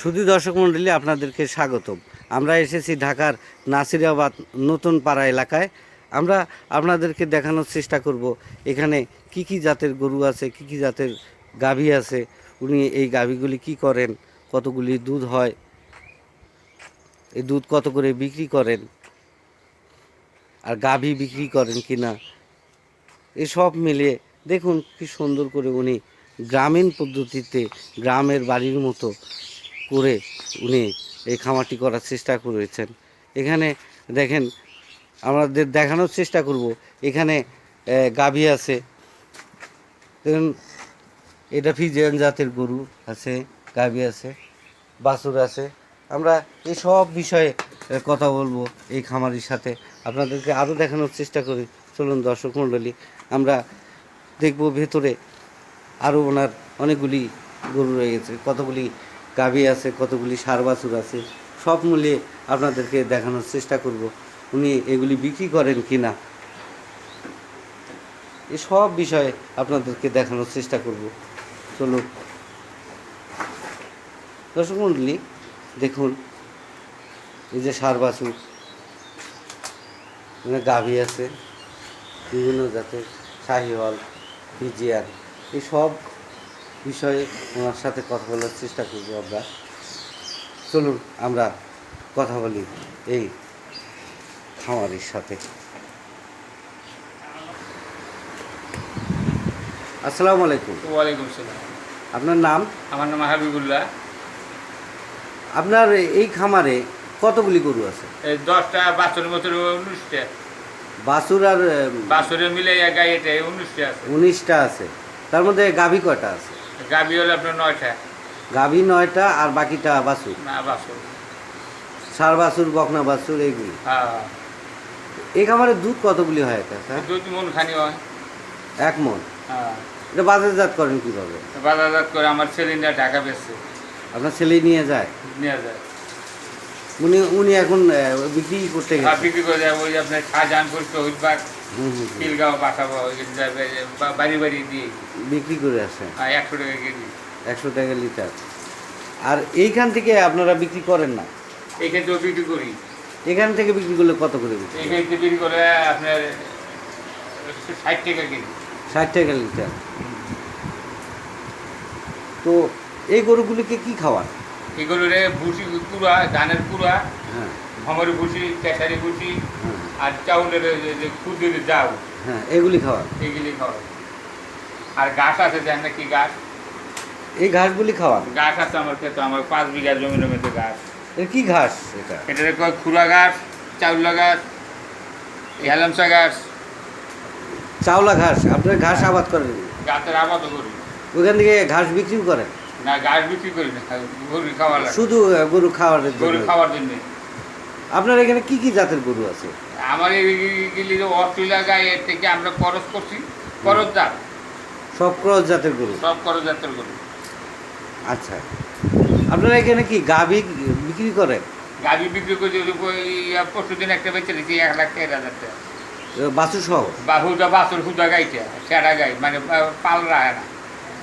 শুধু দর্শক মণ্ডলী আপনাদেরকে স্বাগতম। আমরা এসেছি ঢাকার নাসিরাবাদ নতুন পাড়া এলাকায়। আমরা আপনাদেরকে দেখানোর চেষ্টা করব, এখানে কি কি জাতের গরু আছে, কি কি জাতের গাভী আছে, উনি এই গাভীগুলি কি করেন, কতগুলি দুধ হয়, এই দুধ কত করে বিক্রি করেন, আর গাভী বিক্রি করেন কি না এসব মিলিয়ে দেখুন কি সুন্দর করে উনি গ্রামীণ পদ্ধতিতে গ্রামের বাড়ির মতো করে উনি এই খামারটি করার চেষ্টা করেছেন। এখানে দেখেন, আমাদের দেখানোর চেষ্টা করব। এখানে গাভী আছে। এটা ফিজিয়ান জাতের গরু আছে, গাভী আছে, বাছুর আছে। আমরা এই সব বিষয়ে কথা বলব এই খামারির সাথে। আপনাদেরকে আরও দেখানোর চেষ্টা করি। চলুন দর্শক মণ্ডলী, আমরা দেখব ভেতরে আরও ওনার অনেকগুলি গরু রয়েছে। কতগুলি গাভী আছে, কতগুলি সার বাছুর আছে, সব মিলিয়ে আপনাদেরকে দেখানোর চেষ্টা করব। উনি এগুলি বিক্রি করেন কি না সব বিষয়ে আপনাদেরকে দেখানোর চেষ্টা করব। চলুন। দর্শক মণ্ডলী দেখুন, এই যে সার বাছুর এখানে গাভী আছে, বিভিন্ন জাতের শাহিওয়াল পিজিয়ার এই সব বিষয়ে ওনার সাথে কথা বলার চেষ্টা করব আমরা। চলুন আমরা কথা বলি এই খামারির সাথে। আসসালামু আলাইকুম। ওয়ালাইকুম সালাম আপনার নাম? আমার নাম হাবিবুল্লাহ। আপনার এই খামারে কতগুলি গরু আছে? এই দশটা বাছরের মতো উনিশটা। বাছুর আর বাছরের মিলে গায়ে এটা উনিশটা আছে। উনিশটা আছে। তার মধ্যে গাভী কয়টা আছে? গাবি হলে আপনার নয়টা। গাভী নয়টা আর বাকিটা বাছুর। না বাছর। সার বাছুর বকনা বাছুর এইগুলি হ্যাঁ। এই খামারে দুধ কতগুলি হয় এটা স্যার? দুধ মন খানি হয়। এক মন। হ্যাঁ। এটা বাজারজাত করেন কীভাবে? বাজারজাত করে আমার সিলিন্ডার ঢাকা বেচছে। আপনার ছেলেই নিয়ে যায়? নিয়ে যায়। উনি উনি এখন বিক্রি করতে গেছে? বিক্রি করে যায় ওই আপনার শাহজাহানপুর শহীদবাগ বাসাবো বাড়ি বাড়ি দিয়ে। বিক্রি করে আর একশো টাকা কেজি। একশো টাকা লিটার। আর এইখান থেকে আপনারা বিক্রি করেন না? এখান থেকেও বিক্রি করি। এখান থেকে বিক্রি করলে কত করে বিক্রি এখান থেকে বিক্রি করে আপনার ষাট টাকা কেজি। ষাট টাকা লিটার। তো এই গরুগুলিকে কি খাওয়ান? এগুলো রে ভুসি কুড়া ধানের কুড়া হ্যাঁ। ভমরি ভুসি কেশারি ভুসি হ্যাঁ। আর চাউলের যে যে খুদের যাও হ্যাঁ এগুলি খাওয়ান এগুলি খাওয়া আর গাছ আছে দেন না কি গাছ এই ঘাসগুলি খাওয়ান গাছ আছে আমার ক্ষেত্রে আমার পাঁচ বিঘা জমির মধ্যে গাছ এর কি ঘাস এটা? এটারে কয় খুরা গাছ চাউলা গাছ হেলামসা গাছ চাওলা ঘাস আপনার ঘাস আবাদ করেন? গাছের আবাদও করি। ওইখান থেকে ঘাস বিক্রিও করেন? না গাছ বিক্রি করি না গরু খাওয়া শুধু গরু খাওয়ার গরু খাওয়ার জন্য। আপনার এখানে কি কি জাতের গরু আছে? আমার এইগুলি অস্ট্রেলিয়া গায়ে থেকে আমরা খরচ করছি। খরচ জাত। সব ক্রস জাতের গরু? সব খরচ জাতের গরু। আচ্ছা। আপনারা এখানে কি গাভী বিক্রি করেন? গাড়ি বিক্রি করে পরশু দিন একটা বেঁচে দিচ্ছি এক লাখ তেরো হাজার টাকা। বাসু সহ বা হুদা বাছুর হুদা গাইছে সেরা গাই মানে পাল রায় না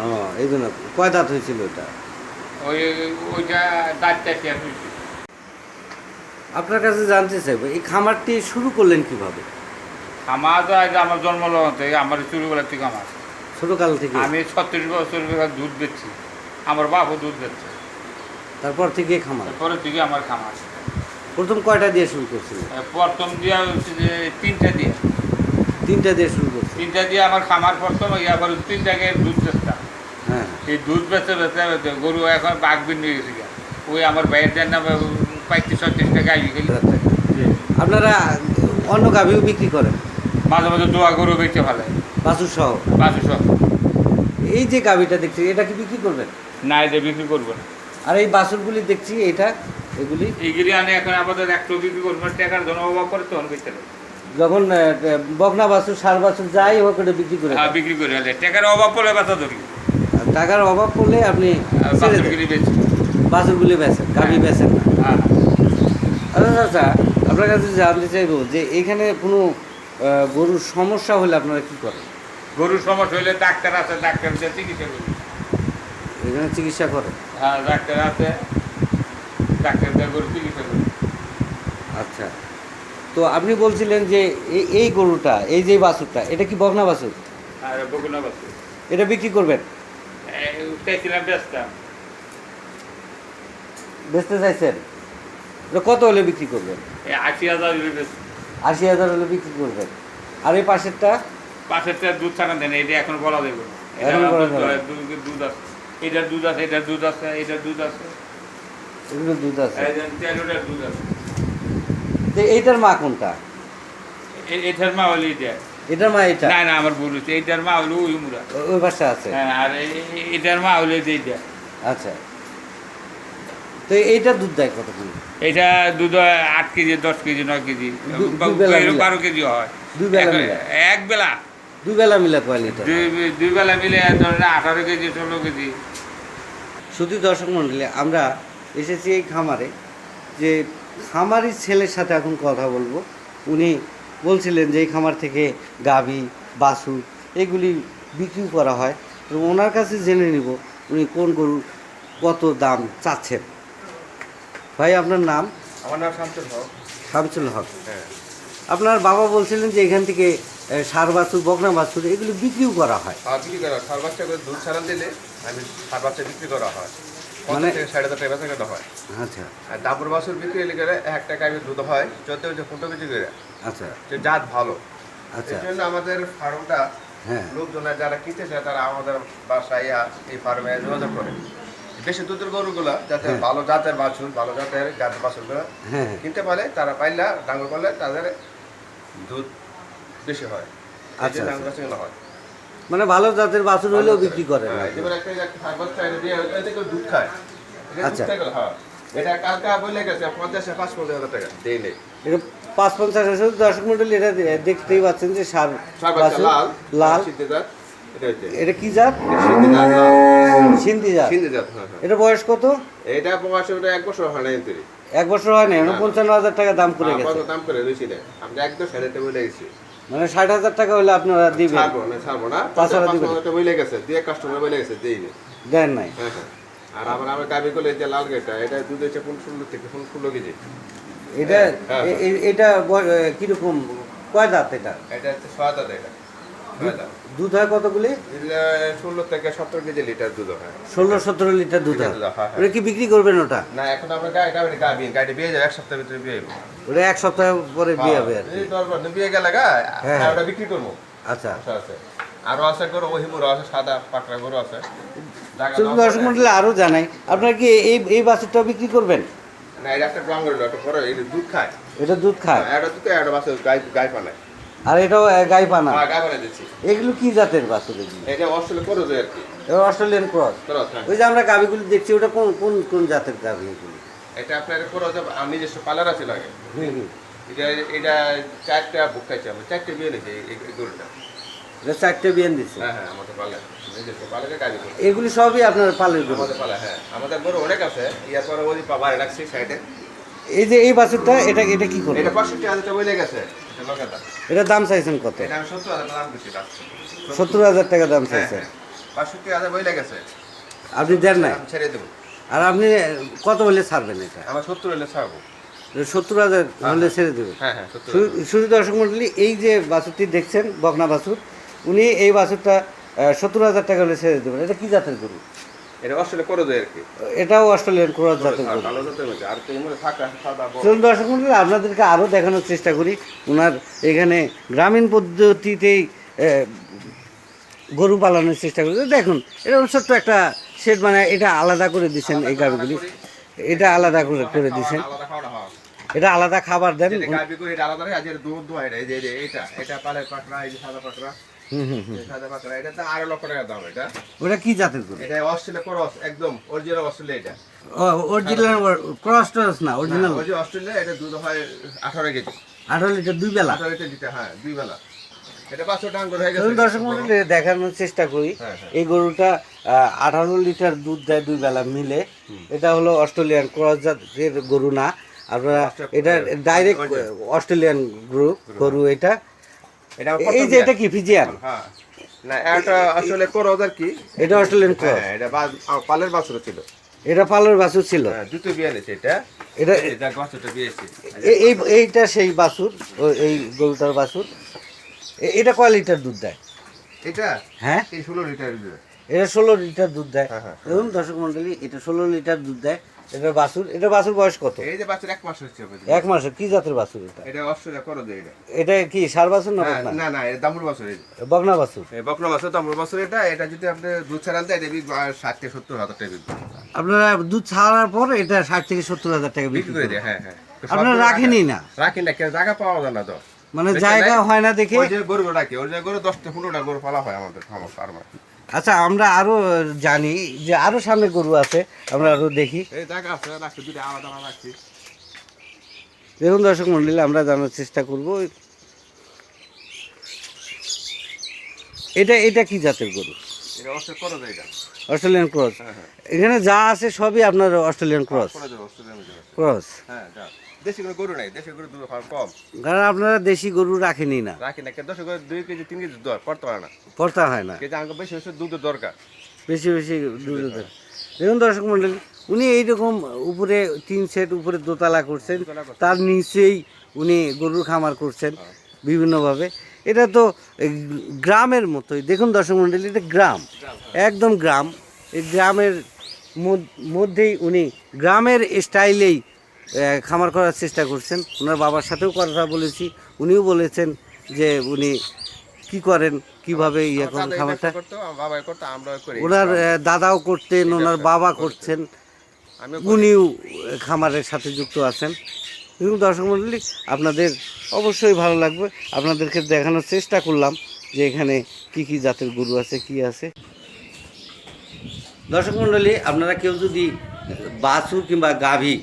ও এই জন্য। কয় দাঁত হয়েছিল ওটা ওই ওইটা দাঁতটা শেষ হয়েছে আপনার কাছে জানতে চাইব এই খামারটি শুরু করলেন কীভাবে? আমার তো আজ আমার জন্ম লগাতে আমার চুরিবেলার থেকে আমার। ছোটকাল থেকে? আমি ছত্রিশ বছর দুধ বেচছি আমার বাপও দুধ বেচছে। তারপর থেকে খামার? তারপরে থেকে আমার খামার। প্রথম কয়টা দিয়ে শুরু করছিলেন? প্রথম দিয়া হচ্ছে যে তিনটা দিয়ে। তিনটা দিয়ে শুরু করছি তিনটা দিয়ে আমার খামার প্রথম ইয়া করে তিন জায়গায় দুধ বেচতাম। হ্যাঁ। এই দুধ বেচতে বেচতে গরু এখন বাঘ বিন হয়ে গেছে ওই আমার ভাইয়ের জন্য পঁয়ত্রিশ ছত্রিশ টাকা আইবি গেলি আচ্ছা। আপনারা অন্য গাভীও বিক্রি করেন? মাঝে মাঝে দোয়া গরু বেচে ফেলে। বাসু সহ বাসু সব এই যে গাভীটা দেখছি এটা কি বিক্রি করবেন? না এটা বিক্রি করব না। আর এই বাছুরগুলি দেখছি এটা এগুলি? এইগুলি আনে এখন আপাতত একটু বিক্রি করব টাকার জন্য অভাব করে তখন বেচতে যখন আহ, বকনা বাছুর সার বাছুর যাই হোক এটা বিক্রি করে হ্যাঁ বিক্রি করে টাকার অভাব পড়লে ব্যথা ধরি। টাকার অভাব পড়লে আপনি ছেড়ে। বাছুরগুলি বেচি বাছুরগুলি বেচেন গাভী বেচেন না। হ্যাঁ। আচ্ছা আচ্ছা আপনার কাছে জানতে চাইব যে এখানে কোনো গরুর সমস্যা হলে আপনারা কি করেন? গরুর সমস্যা হইলে ডাক্তার আছে ডাক্তার দিয়ে চিকিৎসা করি। এখানে চিকিৎসা করেন হ্যাঁ ডাক্তার আছে ডাক্তার দেওয়া গরু চিকিৎসা করি। আচ্ছা তো আপনি বলছিলেন যে এই- গরুটা এই যে বাছুরটা এটা কি বকনা বাছুর? আর বগুনা বাসে এটা বিক্রি করবেন? চাইছিলাম ব্যস্তাম বেচতে চাইছেন? কত হলে বিক্রি করবেন? এই আশি হাজার। আশি হাজার হলে বিক্রি করবেন। আর এই পাশেরটা? পাশেরটা দুধ ছাড়া দেন এটা এখন বলা দেবে দুধ- আছে। দুধ আছে দুধ আছে দুধ আছে। এগুলো দুধ আছে। দুধ আছে। এইটার মা কোনটা? এটার মা হলো এটা এটার মা এটা না না আমার ভুল হচ্ছে এইটার মা হলো ওই মুরা ওই পাশে আছে। হ্যাঁ আর এটার মা হলো এইটা। আচ্ছা। তো এইটা দুধ দেয় কতক্ষণ এটা দুধ আট কেজি দশ কেজি নয় কেজি। বারো কেজি হয়। দুই বেলা এক- বেলা। দুই বেলা মিলে কয় লিটার? দুই বেলা মিলে ধরেন আঠারো কেজি ষোলো কেজি। শুধু দর্শক মন্ডলী আমরা এসেছি এই খামারে যে খামারি ছেলের সাথে এখন কথা বলব। উনি বলছিলেন যে এই খামার থেকে গাভী বাছুর এগুলি বিক্রি করা হয়। তো ওনার কাছে জেনে নিব উনি কোন গরু কত দাম চাচ্ছেন। ভাই আপনার নাম? আমার নাম শামসুল হক। শামসুল হক। হ্যাঁ। আপনার বাবা বলছিলেন যে এখান থেকে ষাঁড় বাছুর বকনা বাছুর এগুলো বিক্রিও করা হয়। বিক্রি করা হয়। ষাট বাচ্চা করে দুধ ছাড়ান দিলে আমি ষাট বাচ্চা বিক্রি করা হয়। মানে- মানে থেকে সাড়ে টাকা কেনা হয়। আচ্ছা। আর দাপুর বাছুর বিক্রি হলে গেলে এক টাকা দুধ হয় চোদ্দ হচ্ছে পনেরো কেজি করে। আচ্ছা। যে জাত ভালো। আচ্ছা। জন্য আমাদের ফার্মটা হ্যাঁ। লোকজনে যারা কিনতে চায় তারা আমাদের বাসায় এই ফার্মে যোগাযোগ করে। বেশি দুধের গরুগুলো যাতে হ্যাঁ। ভালো জাতের বাছুর ভালো জাতের জাতের বাছুরগুলো হ্যাঁ। কিনতে পারে তারা পাইলা ডাঙ্গর করলে তাদের দুধ বেশি হয়। আচ্ছা, আচ্ছা। হয়। মানে ভালো জাতের বাছুর হলেও বিক্রি করেন হ্যাঁ, করে দুধ খায় আচ্ছা। এটা কালকে বলে গেছে পঞ্চাশে পাঁচ পঞ্চাশ হাজার টাকা দেই নেই এটা পাঁচ পঞ্চাশ আছে দর্শক মন্ডল এটা দেখতেই পাচ্ছেন যে সার বাছুর, লাল লাল। এটা কি জাত? সিন্ধি জাত। সিন্ধি জাত। হ্যাঁ হ্যাঁ। এটা বয়স কত? এটা বয়স ওটা এক বছর হয় না এক বছর হয় না পঞ্চান্ন হাজার টাকা দাম করে গেছে। দাম করে রয়েছি না আমরা একদম সাড়ে বলে গেছি। মানে ষাট হাজার টাকা হলে আপনারা দিবেন। ছাড়বো না ছাড়বো না। পাঁচ দিবেন। বলে গেছে দিয়ে কাস্টমার বলে গেছে দেই নেই। দেন নাই। হ্যাঁ হ্যাঁ। আর আমার আমার গাবি করলে যে লাল গেটটা এটা দুধ হচ্ছে পনেরো ষোলো থেকে পনেরো ষোলো কেজি। এটা হ্যাঁ, এটা কীরকম? কয় দাঁত এটা? এটা হচ্ছে ছয় দাঁত এটা। দুধ হয় কতগুলি? ষোলো থেকে সতেরো কেজি লিটার দুধ হয়। ষোলো সতেরো লিটার দুধ হয়। হ্যাঁ, হ্যাঁ। ওটা কি বিক্রি করবেন ওটা? না এখন আমরা গাড়ি গাড়ি গাবি গাড়ি বিয়ে যাবে এক সপ্তাহের ভিতরে বিয়ে হবে ওটা এক সপ্তাহ পরে বিয়ে হবে আর এই বিয়ে গেলে গা হ্যাঁ। হ্যাঁ, ওটা বিক্রি করব। আচ্ছা। আচ্ছা আছে আরও আছে গরু ওই গরু আছে সাদা পাকড়া গরু আছে। শুধু দর্শক মন্ডলে আরও জানাই আপনারা কি এই এই বাছুরটাও বিক্রি করবেন? না এটা একটা গ্রাম গরু এটা দুধ খায়। এটা দুধ খায়? এটা দুধ এটা বাসে গাই গাই পানায় আর এটাও আহ, গাই পানা হ্যাঁ গাই পানায় দিচ্ছি। এগুলো কি জাতের বাছুর এটা অস্ট্রেলিয়া করে দেয় আর কি। Australian cross. হ্যাঁ। ওই যে আমরা গাভিগুলো দেখছি ওটা কোন কোন কোন জাতের গাভি এগুলো? এটা আপনার করে আর নিজস্ব পালার আছে লাগে। এটা এটা চারটা বুক খাইছে আমরা চারটে বিয়ে নিয়েছি এই গরুটা। এটা চারটে বিয়ান দিচ্ছে হ্যাঁ হ্যাঁ আমাদের এগুলি সবই আপনার পালের গরু? আমাদের পালা হ্যাঁ। আমাদের গরু অনেক আছে ইয়ার পরে ওই পাবার রাখছি সাইডে। এই যে এই বাছুরটা এটা এটা কি করবে এটা হাজার টাকা বলে গেছে। এটা দাম চাইছেন কত? সত্তর হাজার টাকা দাম হ্যাঁ, চাইছেন হ্যাঁ। গেছে। আপনি দেন নাই? ছেড়ে দেবো। আর আপনি কত হলে ছাড়বেন এটা? আমার সত্তর হলে ছাড়বো। সত্তর হাজার হলে ছেড়ে দেবেন। হ্যাঁ হ্যাঁ শুধু দর্শক মন্ডলী এই যে বাছুরটি দেখছেন বকনা বাছুর উনি এই বাছুরটা সত্তর হাজার টাকা হলে ছেড়ে দেবেন। এটা কি জাতের গরু? এটা অস্ট্রেলিয়া করে দেয় আর কি। এটাও অস্ট্রেলিয়ান ক্রস জাতের গরু আর। চলুন দর্শক মন্ডলী আপনাদেরকে আরও দেখানোর চেষ্টা করি। ওনার এখানে গ্রামীণ পদ্ধতিতেই গরু পালনের চেষ্টা করি। দেখুন এরকম ছোট্ট একটা শেড মানে এটা আলাদা করে দিচ্ছেন এই গাড়িগুলি এটা আলাদা করে করে দিচ্ছেন এটা আলাদা খাবার দেন। এটা আলাদা দুধ এটা এটা পালের পাকড়া এই সাদা পাকড়া। ওটা কি জাতের গরু? এটা অস্ট্রেলিয়া ক্রস একদম অরিজিনাল অস্ট্রেলিয়া এটা। অরিজিনাল ক্রস টস না অরিজিনাল অস্ট্রেলিয়া এটা দুধ হয় আঠারো কেজি। আঠারো লিটার দুই বেলা? আঠারো লিটার দিতে হ্যাঁ দুই বেলা। দর্শক মন্ডলী দেখানোর চেষ্টা করি। হ্যাঁ, হ্যাঁ। এই গরুটা আঠারো লিটার দুধ দেয় দুই বেলা মিলে। এটা হলো অস্ট্রেলিয়ান ক্রস জাতের গরু না। আপনারা এটা ডাইরেক্ট অস্ট্রেলিয়ান গরু গরু এটা। এটা এই যে এটা কি ফিজিয়ান হ্যাঁ। না এটা আসলে ক্রস আর কি? এটা অস্ট্রেলিয়ান ক্রস হ্যাঁ এটা পালের বাছুর ছিল। এটা পালের বাছুর ছিল। হ্যাঁ দুটো বিয়ে নিয়েছে এটা। এটা এটা বাচ্চাটা বিয়েছে এই এইটা সেই বাছুর এই গরুটার বাছুর। এটা কয় লিটার দুধ দেয়? এটা? হ্যাঁ? এই ষোলো লিটার দুধ এটা ষোলো লিটার দুধ দেয়। হ্যাঁ, হ্যাঁ। দেখুন দর্শক মন্ডলী এটা ষোলো লিটার দুধ দেয়। এটা বাছুর এটা বাছুর বয়স কত? এই যে এক মাস হচ্ছে এক মাসে কি জাতের বাছুর এটা? এটা অস্ট্রেলিয়া করো এটা। এটা কি সার বাছুর না হ্যাঁ, না না এটা দামুর বছর বকনা বাছুর? বকনা বছর দামুর বছর এটা এটা যদি আপনি দুধ ছাড়ান দেয় এটা বিক্রি ষাট থেকে সত্তর হাজার টাকা বিক্রি আপনারা দুধ ছাড়ার পর এটা ষাট থেকে সত্তর হাজার টাকা বিক্রি করে দেয় হ্যাঁ হ্যাঁ। আপনারা না? রাখি না জায়গা পাওয়া যায় না তো। মানে জায়গা হয় না দেখে? ওই যে গরু রাখি ওই যে গরু দশটা পনেরোটা গরু পালা হয় আমাদের আমার ফার্মার আচ্ছা আমরা আরও জানি যে আরও সামনে গরু আছে আমরা আরও দেখি। দেখুন দর্শক মন্ডলী আমরা জানার চেষ্টা করব। এটা এটা কি জাতের গরু? অস্ট্রেলিয়ান ক্রস হ্যাঁ হ্যাঁ। এখানে যা আছে সবই আপনার অস্ট্রেলিয়ান ক্রস। করে দেবো অস্ট্রেলিয়া মধ্যে আছে। ক্রস। হ্যাঁ দেশি গরু নাই দেশি গরু দুধ খাওয়া কম। কারণ আপনারা দেশি গরু রাখেনি না। রাখি না দশ গরু দুই কেজি তিন কেজি দর করতে পারে না। পড়তা হয় না। কেজি আমাকে বেশি বেশি দুধের দরকার। বেশি বেশি দুধ দেয়। দেখুন দর্শক মন্ডলী উনি এইরকম উপরে তিন সেট উপরে দোতলা করছেন। তার নিচেই উনি গরুর খামার করছেন বিভিন্নভাবে। এটা তো গ্রামের মতোই। দেখুন দর্শক মন্ডলী এটা গ্রাম। একদম গ্রাম। এই গ্রামের মধ্যেই উনি গ্রামের স্টাইলেই খামার করার চেষ্টা করছেন। ওনার বাবার সাথেও কথা বলেছি। উনিও বলেছেন যে উনি কি করেন কীভাবে ইয়ে করেন খামারটা। ওনার দাদাও করতেন ওনার বাবা করছেন। উনিও খামারের সাথে যুক্ত আছেন। এবং দর্শক মন্ডলী আপনাদের অবশ্যই ভালো লাগবে। আপনাদেরকে দেখানোর চেষ্টা করলাম যে এখানে কি কি জাতের গরু আছে কি আছে। দর্শক মণ্ডলী আপনারা কেউ যদি বাছুর কিংবা গাভী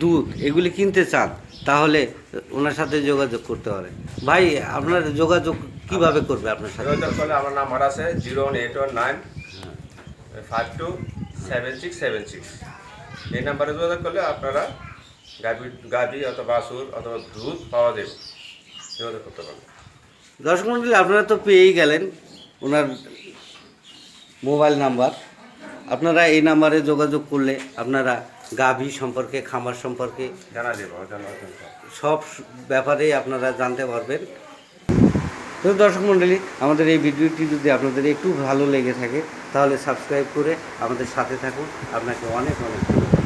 দুধ এগুলি কিনতে চান তাহলে ওনার সাথে যোগাযোগ করতে পারেন ভাই আপনার যোগাযোগ কীভাবে করবে আপনার সাথে? যোগাযোগ করলে আমার নাম্বার আছে zero one eight one nine five two seven six seven six. এই নাম্বারে যোগাযোগ করলে আপনারা গাভি গাভি অথবা বাছুর অথবা দুধ পাওয়া যাবে। যোগাযোগ করতে পারবেন। দর্শক মন্ডলী আপনারা তো পেয়েই গেলেন ওনার মোবাইল নাম্বার। আপনারা এই নাম্বারে যোগাযোগ করলে আপনারা গাভী সম্পর্কে খামার সম্পর্কে। সব ব্যাপারেই আপনারা জানতে পারবেন। তো দর্শক মণ্ডলী আমাদের এই ভিডিওটি যদি আপনাদের একটু ভালো লেগে থাকে তাহলে সাবস্ক্রাইব করে আমাদের সাথে থাকুন। আপনাকে অনেক অনেক ধন্যবাদ।